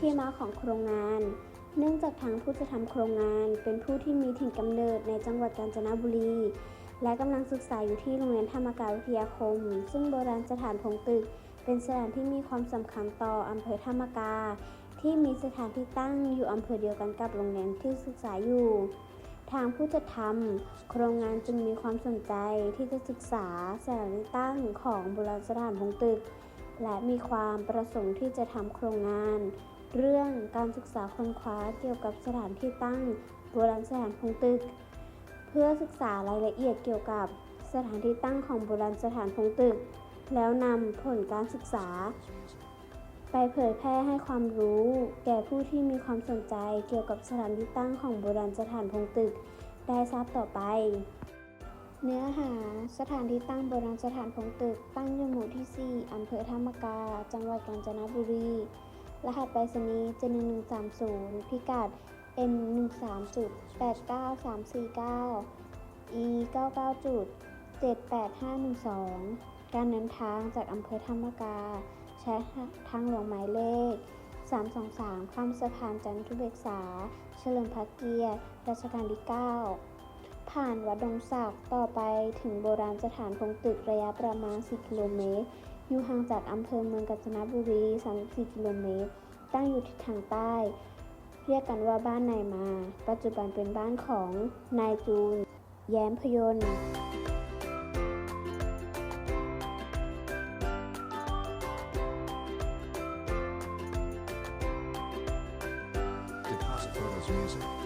ที่มาของโครงงาน เนื่องจากทางผู้จะทำโครงงาน เป็นผู้ที่มีถิ่นกำเนิดในจังหวัดกาญจนบุรี และกำลังศึกษาอยู่ที่โรงเรียนธรรมกายวิทยาคม ซึ่งโบราณสถานพงตึก เป็นสถานที่มีความสำคัญต่ออำเภอธรรมกา ที่มีสถานที่ตั้งอยู่อำเภอเดียวกันกับโรงเรียนที่ศึกษาอยู่ ทางผู้จัดทำโครงงานจึงมีความสนใจที่จะศึกษาสถานที่ตั้งของโบราณสถานพงตึก และมีความประสงค์ที่จะทำโครงงาน เรื่องการศึกษาค้นคว้าเกี่ยวกับสถานที่ตั้งโบราณสถานพงตึก เพื่อศึกษารายละเอียดเกี่ยวกับสถานที่ตั้งของโบราณสถานพงตึก แล้วนำผลการศึกษา ไปเผยแพร่ให้ความรู้ แก่ผู้ที่มีความสนใจเกี่ยวกับสถานที่ตั้งของโบราณสถานพงตึก ได้ทราบต่อไป เนื้อหาสถานที่ตั้งโบราณสถานพงตึกตั้งอยู่หมู่ที่ 4 อำเภอธรรมกา จังหวัดกาญจนบุรี รหัสไปรษณีย์71130 พิกัด N 1 3 8 9 3 4 9 E99.78512 การเดินทางจากอำเภอธรรมกา ใช้ทางหลวงหมายเลข 323 ข้ามสะพานจันทุเบกษา เฉลิมพระเกียรติรัชกาลที่ 9 ผ่านวัดดงศักต่อไปถึงโบราณสถานคงตึกระยะประมาณ 10 กิโลเมตร อยู่ห่างจากอำเภอเมืองกาญจนบุรี 34 กิโลเมตร ตั้งอยู่ทิศทางใต้ เรียกกันว่าบ้านนายมา ปัจจุบันเป็นบ้านของนายจูน แย้มพยนต์ Music